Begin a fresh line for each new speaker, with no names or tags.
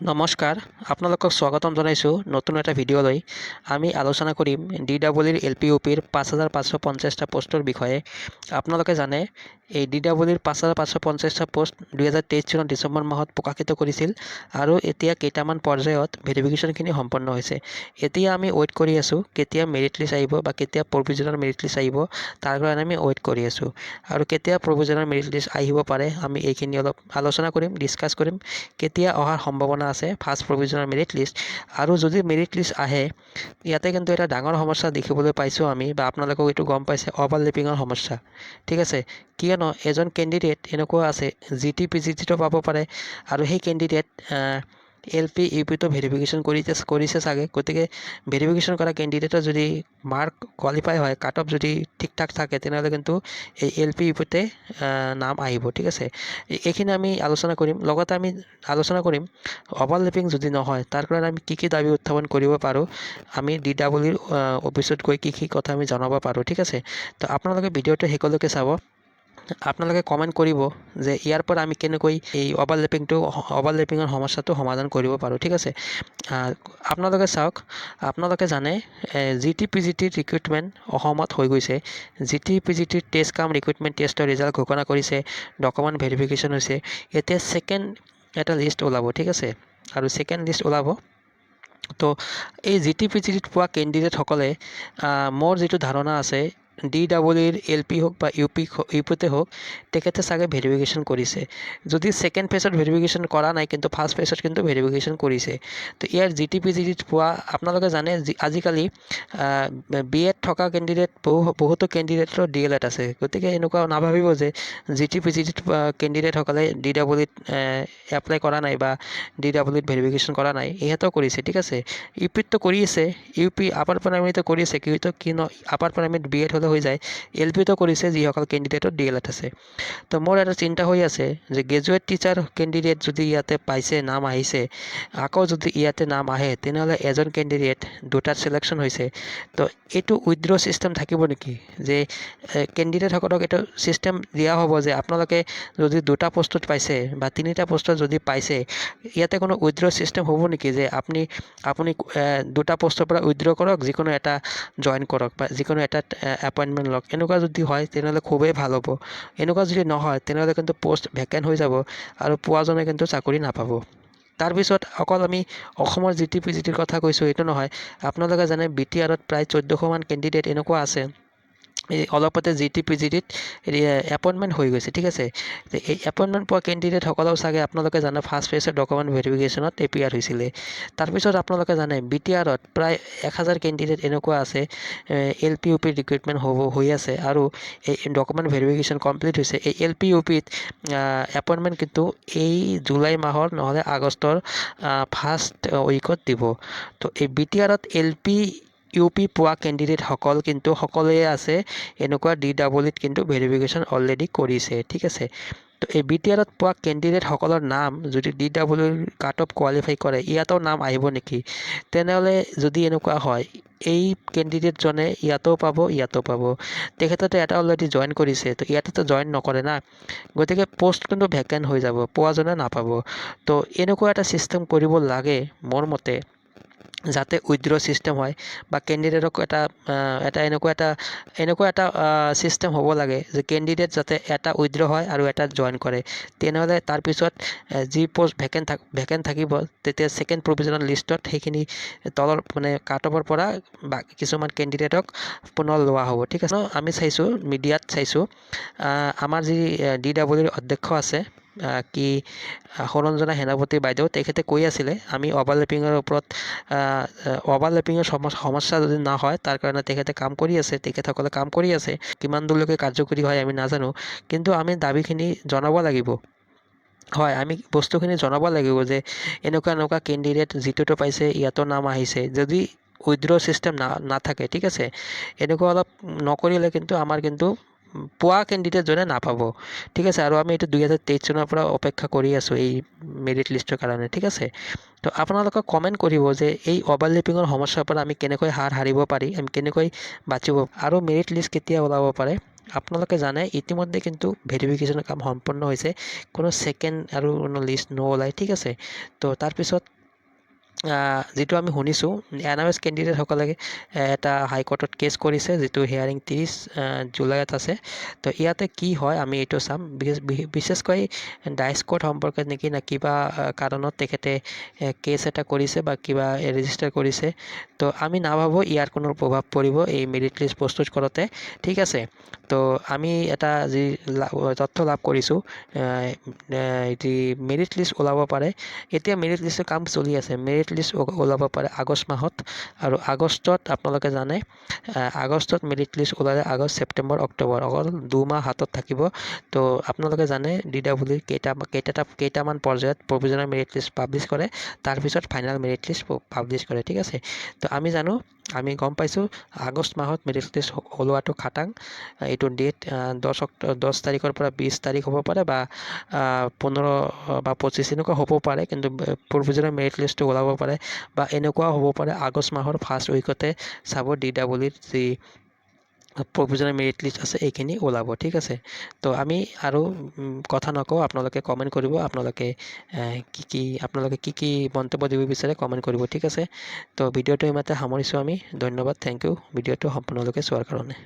নমস্কাৰ আপোনালোকক স্বাগতম জনাইছোঁ নতুন এটা ভিডিঅ'লৈ আমি আলোচনা কৰিম ডি ডাবল ইৰ এল পি ইউ পিৰ পাঁচ হাজাৰ পাঁচশো পঞ্চাছটা পষ্টৰ বিষয়ে। আপোনালোকে জানে এই ডি ডাবল ইৰ পাঁচ হাজাৰ পাঁচশো পঞ্চাছটা পষ্ট দুহেজাৰ তেইছ চনৰ ডিচেম্বৰ মাহত প্ৰকাশিত কৰিছিল আৰু এতিয়া কেইটামান পৰ্যায়ত ভেৰিফিকেশ্যনখিনি সম্পন্ন হৈছে। এতিয়া আমি ৱেইট কৰি আছোঁ, কেতিয়া মেৰিট লিষ্ট আহিব বা কেতিয়া প্ৰভিজনেল মেৰিট লিষ্ট আহিব, তাৰ কাৰণে আমি ৱেইট কৰি আছোঁ। আৰু কেতিয়া প্ৰভিজনেল মেৰিট লিষ্ট আহিব পাৰে, আমি এইখিনি অলপ আলোচনা কৰিম ডিছকাছ কৰিম, কেতিয়া অহাৰ সম্ভাৱনা আছে ফাৰ্ষ্ট প্ৰভিজনেল মেৰিট লিষ্ট আৰু যদি মেৰিট লিষ্ট আহে, ইয়াতে কিন্তু এটা ডাঙৰ সমস্যা দেখিবলৈ পাইছোঁ আমি বা আপোনালোকক এইটো গম পাইছে অভাৰলেপিঙৰ সমস্যা। ঠিক আছে কিয়নো এজন কেণ্ডিডেট এনেকুৱা আছে জি টি পি জি টিতো পাব পাৰে আৰু সেই কেণ্ডিডেট এল পি, ইউ পিটো ভেৰিফিকেশ্যন কৰিছে কৰিছে চাগে। গতিকে ভেৰিফিকেশ্যন কৰা কেণ্ডিডেটৰ যদি মাৰ্ক কোৱালিফাই হয়, কাট অফ যদি ঠিক ঠাক থাকে, তেনেহ'লে কিন্তু এই এল পি, ইউ পিতে নাম আহিব, ঠিক আছে? এইখিনি আমি আলোচনা কৰিম। লগতে আমি আলোচনা কৰিম অভাৰলেপিং যদি নহয়, তাৰ কাৰণে আমি কি কি দাবি উত্থাপন কৰিব পাৰোঁ, আমি ডি ডাবলিৰ অফিচত গৈ কি কি কথা আমি জনাব পাৰোঁ, ঠিক আছে? তো আপোনালোকে ভিডিঅ'টো শেষলৈকে চাব। আপোনালোকে কমেণ্ট কৰিব যে ইয়াৰ পৰা আমি কেনেকৈ এই অভাৰলেপিংটো অভাৰলেপিঙৰ সমস্যাটো সমাধান কৰিব পাৰোঁ, ঠিক আছে? আপোনালোকে চাওক, আপোনালোকে জানে জি টি পি জি টিৰ ৰিক্ৰুইটমেণ্ট অসমত হৈ গৈছে। জি টি পি জি টিৰ টেষ্ট কাম ৰিক্ৰুইটমেণ্ট টেষ্টৰ ৰিজাল্ট ঘোষণা কৰিছে ডকুমেণ্ট ভেৰিফিকেশ্যন হৈছে। এতিয়া ছেকেণ্ড এটা লিষ্ট ওলাব, ঠিক আছে? আৰু ছেকেণ্ড লিষ্ট ওলাব। তো, এই জি টি পি জি টিত পোৱা কেণ্ডিডেটসকলে মোৰ যিটো ধাৰণা আছে ডি ডাবল ইৰ এল পি হওক বা ইউ পি ইউ পিতে হওক তেখেতে চাগে ভেৰিফিকেশ্যন কৰিছে। যদি ছেকেণ্ড ফেজত ভেৰিফিকেশ্যন কৰা নাই, কিন্তু ফাৰ্ষ্ট ফেজত কিন্তু ভেৰিফিকেশ্যন কৰিছে। তো ইয়াৰ জি টি পি জি টিত পোৱা আপোনালোকে জানে আজিকালি বি এড থকা কেণ্ডিডেট বহু, বহুতো কেণ্ডিডেটৰ ডি এল এড আছে। গতিকে এনেকুৱা নাভাবিব যে জি টি পি জি টিত কেণ্ডিডেটসকলে ডি ডাবল ইত এপ্লাই কৰা নাই বা ডি ডাবল ইত ভেৰিফিকেশ্যন কৰা নাই, ইহঁতেও কৰিছে, ঠিক আছে? ইউ পিততো কৰি আছে ইউ পি আপাৰ প্ৰাইমেৰীটো কৰি আছে কিন্তু কিনো আপাৰ প্ৰাইমেৰীত বি এড হ'লে হৈ যায়। এল পিটো কৰিছে যিসকল কেণ্ডিডেটৰ ডি আছে। তো মোৰ এটা চিন্তা হৈ আছে যে গ্ৰেজুৱেট টিচাৰ কেণ্ডিডেট যদি ইয়াতে পাইছে, নাম আহিছে, আকৌ যদি ইয়াতে নাম আহে, তেনেহ'লে এজন কেণ্ডিডেট দুটাত চিলেকশ্যন হৈছে। তো এইটো উইড্ৰ ছিষ্টেম থাকিব নেকি? যে কেণ্ডিডেটসকলক এইটো ছিষ্টেম দিয়া হ'ব যে আপোনালোকে যদি দুটা পোষ্টত পাইছে বা তিনিটা পোষ্টত যদি পাইছে, ইয়াতে কোনো উইড্ৰ ছিষ্টেম হ'ব নেকি? যে আপুনি আপুনি দুটা পোষ্টৰ পৰা উইড্ৰ কৰক, যিকোনো এটা জইন কৰক বা যিকোনো এটাত এপইণ্টমেণ্ট লওক এনেকুৱা যদি হয়, তেনেহ'লে খুবেই ভালো হ'ব। এনেকুৱা যদি নহয়, তেনেহ'লে কিন্তু পষ্ট ভেকেণ্ট হৈ যাব আৰু পোৱাজনে কিন্তু চাকৰি নাপাব। তাৰপিছত অকল আমি অসমৰ জি টি পি, জি টিৰ কথা কৈছোঁ, এইটো নহয়। আপোনালোকে জানে, বি টি আৰত প্ৰায় চৈধ্যশমান কেণ্ডিডেট এনেকুৱা আছে। অলপতে জি টি পি জি টিত এপইণ্টমেণ্ট হৈ গৈছে, ঠিক আছে? এই এপইণ্টমেণ্ট পোৱা কেণ্ডিডেটসকলেও চাগে আপোনালোকে জানে ফাৰ্ষ্ট ফেজৰ ডকুমেণ্ট ভেৰিফিকেশ্যনত এ পি আৰ হৈছিলে। তাৰপিছত আপোনালোকে জানে বি টি আৰত প্ৰায় এক হাজাৰ কেণ্ডিডেট এনেকুৱা আছে এল পি ইউ পিৰ ৰিক্ৰুইটমেণ্ট হ'ব হৈ আছে আৰু এই ডকুমেণ্ট ভেৰিফিকেশ্যন কমপ্লিট হৈছে। এই এল পি ইউ পিত এপইণ্টমেণ্ট কিন্তু এই জুলাই মাহৰ, নহ'লে আগষ্টৰ ফাৰ্ষ্ট উইকত দিব। তো এই বি টি আৰত এল পি ইউ পি পোৱা কেণ্ডিডেটসকল কিন্তু সকলোৱে আছে, এনেকুৱা ডি ডাবল ইত কিন্তু ভেৰিফিকেশ্যন অলৰেডি কৰিছে, ঠিক আছে? তো এই বি টি আৰত পোৱা কেণ্ডিডেটসকলৰ নাম যদি ডি ডাবল ইৰ কাট অফ কোৱালিফাই কৰে, ইয়াতো নাম আহিব নেকি? তেনেহ'লে যদি এনেকুৱা হয়, এই কেণ্ডিডেটজনে ইয়াতো পাব ইয়াতো পাব। তেখেততে এটা অলৰেডি জইন কৰিছে, তো ইয়াতেতো জইন নকৰে না? গতিকে পষ্ট কিন্তু ভেকেণ্ট হৈ যাব পোৱাজনে নাপাব। তো এনেকুৱা এটা ছিষ্টেম কৰিব লাগে, মোৰ মতে। যাতে উইড্ৰ ছিষ্টেম হয় বা কেণ্ডিডেটক এটা এটা এনেকুৱা এটা এনেকুৱা এটা ছিষ্টেম হ'ব লাগে যে কেণ্ডিডেট যাতে এটা উইড্ৰ হয় আৰু এটা জইন কৰে। তেনেহ'লে তাৰপিছত যি পষ্ট ভেকেণ্ট থাক ভেকেণ্ট থাকিব, তেতিয়া ছেকেণ্ড প্ৰভিজনেল লিষ্টত সেইখিনি তলৰ মানে কাট অফৰ পৰা বা কিছুমান কেণ্ডিডেটক পুনৰ লোৱা হ'ব। ঠিক আছে। আমি চাইছোঁ মিডিয়াত চাইছোঁ আমাৰ যি ডি ডাব্লিউৰ অধ্যক্ষ আছে কি সৰঞ্জনা সেনাপতি বাইদেউ, তেখেতে কৈ আছিলে, আমি অভাৰলেপিঙৰ ওপৰত অভাৰলেপিঙৰ সমস্যা যদি নহয় তাৰ কাৰণে তেখেতে কাম কৰি আছে, তেখেতসকলে কাম কৰি আছে। কিমান দূৰলৈকে কাৰ্যকৰী হয় আমি নাজানো, কিন্তু আমি দাবীখিনি জনাব লাগিব। হয়, আমি বস্তুখিনি জনাব লাগিব যে এনেকুৱা এনেকুৱা কেণ্ডিডেট যিটোতো পাইছে, ইয়াতো নাম আহিছে। যদি উইড্ৰ ছিষ্টেম না, নাথাকে, ঠিক আছে? এনেকুৱা অলপ নকৰিলে কিন্তু আমাৰ কিন্তু পোৱা কেণ্ডিডেটজনে নাপাব। ঠিক আছে, আৰু আমি এইটো দুহেজাৰ তেইছ চনৰ পৰা অপেক্ষা কৰি আছোঁ এই মেৰিট লিষ্টৰ কাৰণে, ঠিক আছে? তো আপোনালোকে কমেণ্ট কৰিব যে এই অভাৰলেপিঙৰ সমস্যাৰ পৰা আমি কেনেকৈ হাত সাৰিব পাৰি, আমি কেনেকৈ বাচিব, আৰু মেৰিট লিষ্ট কেতিয়া ওলাব পাৰে, আপোনালোকে জানে। ইতিমধ্যে কিন্তু ভেৰিফিকেশ্যনৰ কাম সম্পন্ন হৈছে, কোনো ছেকেণ্ড আৰু কোনো লিষ্ট নোলায় ঠিক আছে? তো তাৰপিছত যিটো আমি শুনিছোঁ এন আৰ এছ কেণ্ডিডেটসকলে এটা হাইকোৰ্টত কেছ কৰিছে, যিটো হিয়াৰিং ত্ৰিছ জুলাইত আছে। তো ইয়াতে কি হয়, আমি এইটো চাম। বিশেষ- বিশে- বিশেষকৈ ডাইচ কোড সম্পৰ্কে নেকি, না কিবা কাৰণত তেখেতে কেছ এটা কৰিছে বা কিবা ৰেজিষ্টাৰ কৰিছে, তো আমি নাভাবোঁ ইয়াৰ কোনো প্ৰভাৱ পৰিব এই মেৰিট লিষ্ট প্ৰস্তুত কৰোঁতে। ঠিক আছে, তো আমি এটা যি তথ্য লাভ কৰিছোঁ এটি মেৰিট লিষ্ট ওলাব পাৰে। এতিয়া মেৰিট লিষ্টৰ কাম চলি আছে। মেৰিট লিষ্ট ওলাব পাৰে আগষ্ট মাহত। আৰু আগষ্টত আপোনালোকে জানে আগষ্টত মেৰিট লিষ্ট ওলালে আগষ্ট ছেপ্টেম্বৰ অক্টোবৰ অকল দুমাহ হাতত থাকিব। তো আপোনালোকে জানে ডি ডাব্লিউ কেইটা কেইটাটা কেইটামান পৰ্যায়ত প্ৰভিজনেল মেৰিট লিষ্ট পাব্লিছ কৰে। তাৰপিছত ফাইনেল মেৰিট লিষ্ট পাব্লিছ কৰে, ঠিক আছে? তো আমি জানো আমি গম পাইছোঁ, আগষ্ট মাহত মেৰিট লিষ্ট ওলোৱাটো খাটাং। এইটো ডেট দহ অক্ট, দহ তাৰিখৰ পৰা বিছ তাৰিখ হ'ব পাৰে বা পোন্ধৰ, বা পঁচিছ এনেকুৱা হ'ব পাৰে, কিন্তু পূৰ্বজনৰ মেৰিট লিষ্টটো ওলাব পাৰে বা এনেকুৱাও হ'ব পাৰে। আগষ্ট মাহৰ ফাৰ্ষ্ট উইকতে চাব ডি ডাব্লিউৰ যি প্ৰভিজনেল মেৰিট লিষ্ট আছে, এইখিনি ওলাব, ঠিক আছে? তো আমি আৰু কথা নকওঁ, আপোনালোকে কমেণ্ট কৰিব, আপোনালোকে কি কি, আপোনালোকে কি কি মন্তব্য দিব বিচাৰে কমেণ্ট কৰিব, ঠিক আছে? তো ভিডিঅ'টো ইমানতে সামৰিছোঁ আমি, ধন্যবাদ থেংক ইউ ভিডিঅ'টো সম্পূৰ্ণলৈকে চোৱাৰ কাৰণে।